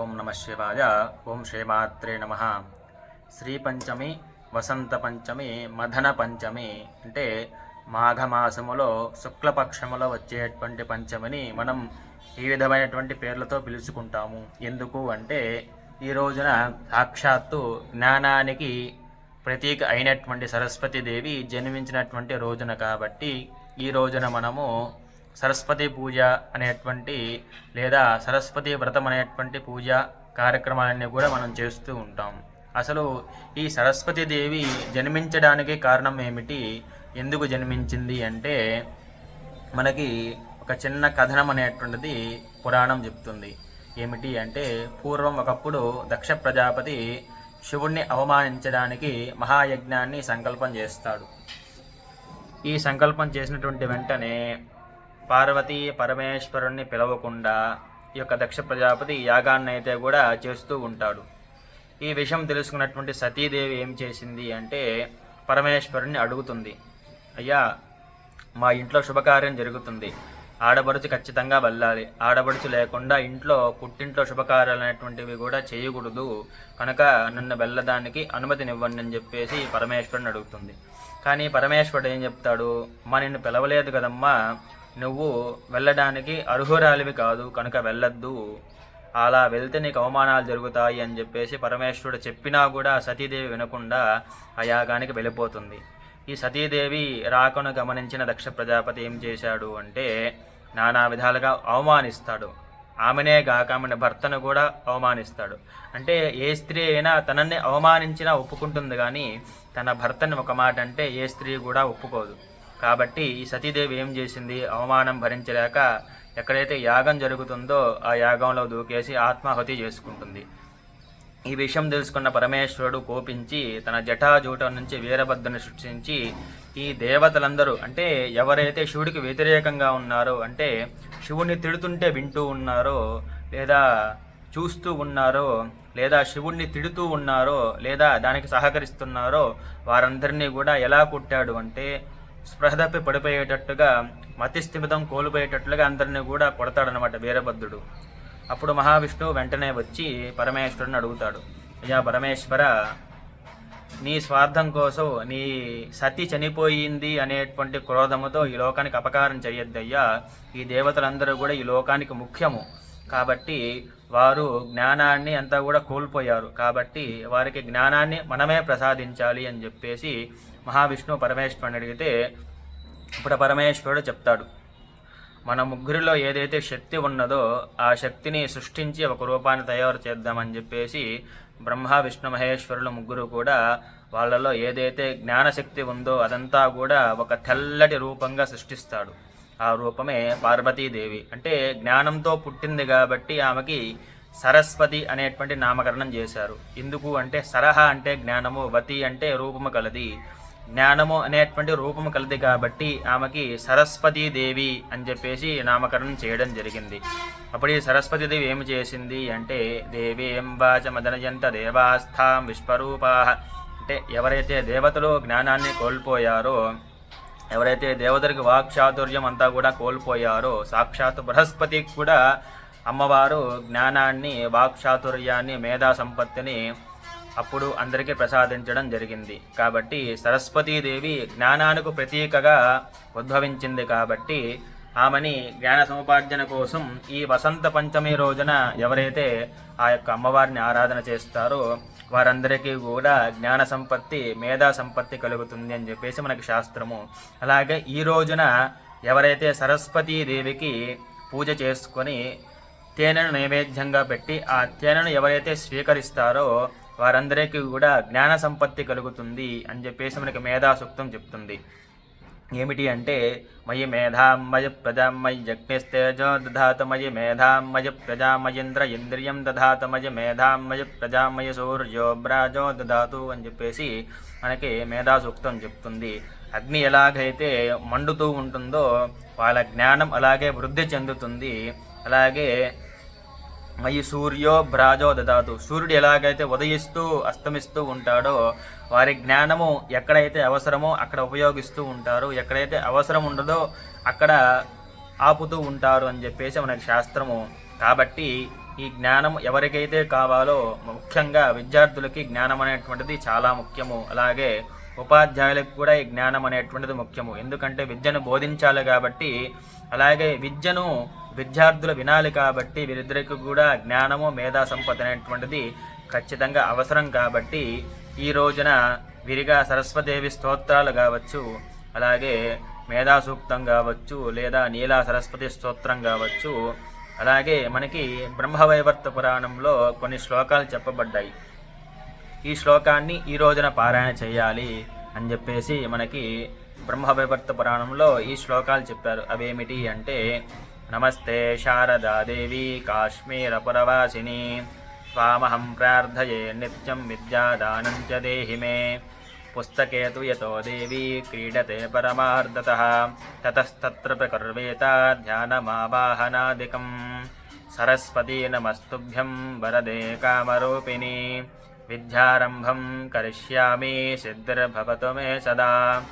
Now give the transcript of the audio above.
ఓం నమ శివాయ ఓం శ్రీమాత్రే నమ. శ్రీ పంచమి వసంత పంచమి మదన పంచమి అంటే మాఘమాసములో శుక్లపక్షములో వచ్చేటువంటి పంచమిని మనం ఈ విధమైనటువంటి పేర్లతో పిలుచుకుంటాము. ఎందుకు అంటే ఈ రోజున సాక్షాత్తు జ్ఞానానికి ప్రతీక అయినటువంటి సరస్వతి దేవి జన్మించినటువంటి రోజున కాబట్టి ఈ రోజున మనము సరస్వతి పూజ అనేటువంటి లేదా సరస్వతి వ్రతం అనేటువంటి పూజ కార్యక్రమాలన్నీ కూడా మనం చేస్తూ ఉంటాం. అసలు ఈ సరస్వతి దేవి జన్మించడానికి కారణం ఏమిటి? ఎందుకు జన్మించింది అంటే మనకి ఒక చిన్న కథనం అనేటువంటిది పురాణం చెప్తుంది. ఏమిటి అంటే పూర్వం ఒకప్పుడు దక్ష ప్రజాపతి శివుణ్ణి అవమానించడానికి మహాయజ్ఞాన్ని సంకల్పం చేస్తాడు. ఈ సంకల్పం చేసినటువంటి వెంటనే పార్వతీ పరమేశ్వరుణ్ణి పిలవకుండా ఈ యొక్క దక్ష ప్రజాపతి యాగాన్ని అయితే కూడా చేస్తూ ఉంటాడు. ఈ విషయం తెలుసుకున్నటువంటి సతీదేవి ఏం చేసింది అంటే పరమేశ్వరుణ్ణి అడుగుతుంది. అయ్యా మా ఇంట్లో శుభకార్యం జరుగుతుంది. ఆడబడుచు ఖచ్చితంగా వెళ్ళాలి. ఆడబడుచు లేకుండా ఇంట్లో పుట్టింట్లో శుభకార్యాలు అనేటువంటివి కూడా చేయకూడదు. కనుక నన్ను వెళ్ళడానికి అనుమతినివ్వండి అని చెప్పేసి పరమేశ్వరుని అడుగుతుంది. కానీ పరమేశ్వరుడు ఏం చెప్తాడు? మా నిన్ను పిలవలేదు కదమ్మా. నువ్వు వెళ్ళడానికి అర్హురాలివి కాదు కనుక వెళ్ళొద్దు. అలా వెళ్తే నీకు అవమానాలు జరుగుతాయి అని చెప్పేసి పరమేశ్వరుడు చెప్పినా కూడా సతీదేవి వినకుండా ఆ యాగానికి వెళ్ళిపోతుంది. ఈ సతీదేవి రాకను గమనించిన దక్ష ప్రజాపతి ఏం చేశాడు అంటే నానా విధాలుగా అవమానిస్తాడు. ఆమెనే గాక ఆమె భర్తను కూడా అవమానిస్తాడు. అంటే ఏ స్త్రీ అయినా తనని అవమానించినా ఒప్పుకుంటుంది కానీ తన భర్తని ఒక మాట అంటే ఏ స్త్రీ కూడా ఒప్పుకోదు. కాబట్టి ఈ సతీదేవి ఏం చేసింది? అవమానం భరించలేక ఎక్కడైతే యాగం జరుగుతుందో ఆ యాగంలో దూకేసి ఆత్మాహుతి చేసుకుంటుంది. ఈ విషయం తెలుసుకున్న పరమేశ్వరుడు కోపించి తన జటాజూటం నుంచి వీరభద్రుని సృష్టించి ఈ దేవతలందరూ అంటే ఎవరైతే శివుడికి వ్యతిరేకంగా ఉన్నారో అంటే శివుణ్ణి తిడుతుంటే వింటూ ఉన్నారో లేదా చూస్తూ ఉన్నారో లేదా శివుణ్ణి తిడుతూ ఉన్నారో లేదా దానికి సహకరిస్తున్నారో వారందరినీ కూడా ఎలా కొట్టాడు అంటే స్పృహదప్పి పడిపోయేటట్టుగా మతిస్థిమితం కోల్పోయేటట్లుగా అందరినీ కూడా కొడతాడనమాట వీరభద్రుడు. అప్పుడు మహావిష్ణువు వెంటనే వచ్చి పరమేశ్వరుని అడుగుతాడు. అయ్యా పరమేశ్వర నీ స్వార్థం కోసం నీ సతి చనిపోయింది అనేటువంటి క్రోధముతో ఈ లోకానికి అపకారం చేయొద్దయ్యా ఈ దేవతలందరూ కూడా ఈ లోకానికి ముఖ్యము. కాబట్టి వారు జ్ఞానాన్ని అంతా కూడా కోల్పోయారు. కాబట్టి వారికి జ్ఞానాన్ని మనమే ప్రసాదించాలి అని చెప్పేసి మహావిష్ణువు పరమేశ్వరుని అడిగితే ఇప్పుడు పరమేశ్వరుడు చెప్తాడు మన ముగ్గురిలో ఏదైతే శక్తి ఉన్నదో ఆ శక్తిని సృష్టించి ఒక రూపాన్ని తయారు చేద్దామని చెప్పేసి బ్రహ్మ విష్ణు మహేశ్వరులు ముగ్గురు కూడా వాళ్ళలో ఏదైతే జ్ఞానశక్తి ఉందో అదంతా కూడా ఒక తెల్లటి రూపంగా సృష్టిస్తాడు. ఆ రూపమే పార్వతీదేవి. అంటే జ్ఞానంతో పుట్టింది కాబట్టి ఆమెకి సరస్వతి అనేటువంటి నామకరణం చేశారు. ఎందుకు అంటే సరహ అంటే జ్ఞానము వతి అంటే రూపము కలది. జ్ఞానము అనేటువంటి రూపము కలది కాబట్టి ఆమెకి సరస్వతీ దేవి అని చెప్పేసి నామకరణం చేయడం జరిగింది. అప్పుడు ఈ సరస్వతి దేవి ఏమి చేసింది అంటే దేవి ఎంబాచ మదనయంత దేవాస్థాం విశ్వరూపా. అంటే ఎవరైతే దేవతలు జ్ఞానాన్ని కోల్పోయారో ఎవరైతే దేవతలకు వాక్చాతుర్యం అంతా కూడా కోల్పోయారో సాక్షాత్ బృహస్పతికి కూడా అమ్మవారు జ్ఞానాన్ని వాక్చాతుర్యాన్ని మేధా సంపత్తిని అప్పుడు అందరికీ ప్రసాదించడం జరిగింది. కాబట్టి సరస్వతీదేవి జ్ఞానానికి ప్రతీకగా ఉద్భవించింది కాబట్టి ఆమెని జ్ఞాన సముపార్జన కోసం ఈ వసంత పంచమి రోజున ఎవరైతే ఆ యొక్క అమ్మవారిని ఆరాధన చేస్తారో వారందరికీ కూడా జ్ఞాన సంపత్తి మేధా సంపత్తి కలుగుతుంది అని చెప్పేసి మనకి శాస్త్రము. అలాగే ఈ రోజున ఎవరైతే సరస్వతీ దేవికి పూజ చేసుకొని తేనెను నైవేద్యంగా పెట్టి ఆ తేనెను ఎవరైతే స్వీకరిస్తారో వారందరికీ కూడా జ్ఞాన సంపత్తి కలుగుతుంది అని చెప్పేసి మనకి మేధాసూక్తం చెప్తుంది. ఏమిటి అంటే మయి మేధామయ ప్రజామయ యజ్ఞస్తేజో దధాతమయ మేధామయ ప్రజామయేంద్ర ఇంద్రియం దధాతమయ మేధామయ ప్రజామయ సూర్యో బ్రాజో దధాతు అని చెప్పేసి మనకి మేధా సూక్తం చెప్తుంది. అగ్ని ఎలాగైతే మండుతూ ఉంటుందో వాళ్ళ జ్ఞానం అలాగే వృద్ధి చెందుతుంది అలాగే మయి సూర్యో భ్రాజో దదాతు. సూర్యుడు ఎలాగైతే ఉదయిస్తూ అస్తమిస్తూ ఉంటాడో వారి జ్ఞానము ఎక్కడైతే అవసరమో అక్కడ ఉపయోగిస్తూ ఉంటారు. ఎక్కడైతే అవసరం ఉండదో అక్కడ ఆపుతూ ఉంటారు అని చెప్పేసి మనకి శాస్త్రము. కాబట్టి ఈ జ్ఞానం ఎవరికైతే కావాలో ముఖ్యంగా విద్యార్థులకి జ్ఞానం అనేటువంటిది చాలా ముఖ్యము. అలాగే ఉపాధ్యాయులకు కూడా ఈ జ్ఞానం అనేటువంటిది ముఖ్యము. ఎందుకంటే విద్యను బోధించాలి కాబట్టి అలాగే విద్యను విద్యార్థులు వినాలి కాబట్టి వీరిద్దరికి కూడా జ్ఞానము మేధా సంపద అనేటువంటిది ఖచ్చితంగా అవసరం కాబట్టి ఈ రోజున విరిగా సరస్వదేవి స్తోత్రాలు కావచ్చు అలాగే మేధా సూక్తం కావచ్చు లేదా నీలా సరస్వతి స్తోత్రం కావచ్చు అలాగే మనకి బ్రహ్మవైవర్త పురాణంలో కొన్ని శ్లోకాలు చెప్పబడ్డాయి. ఈ శ్లోకాన్ని ఈ రోజున పారాయణ చేయాలి అని చెప్పేసి మనకి బ్రహ్మవైవర్త పురాణంలో ఈ శ్లోకాలు చెప్పారు. అవేమిటి అంటే నమస్తే శారదాదేవి కాశ్మీరపురవాసిని స్వామహం ప్రార్థయే నిత్యం విద్యాదానం చ దేహి మే. పుస్తకే తు యతో దేవీ క్రీడతే పరమార్ధతः. తతస్తత్ర ప్రకర్వేత ధ్యానమావాహనాదికం. సరస్వతీ నమస్తుభ్యం వరదే కామరూపిణి. విద్యారంభం కరిష్యామి సిద్ధిర్భవతు మే సదా.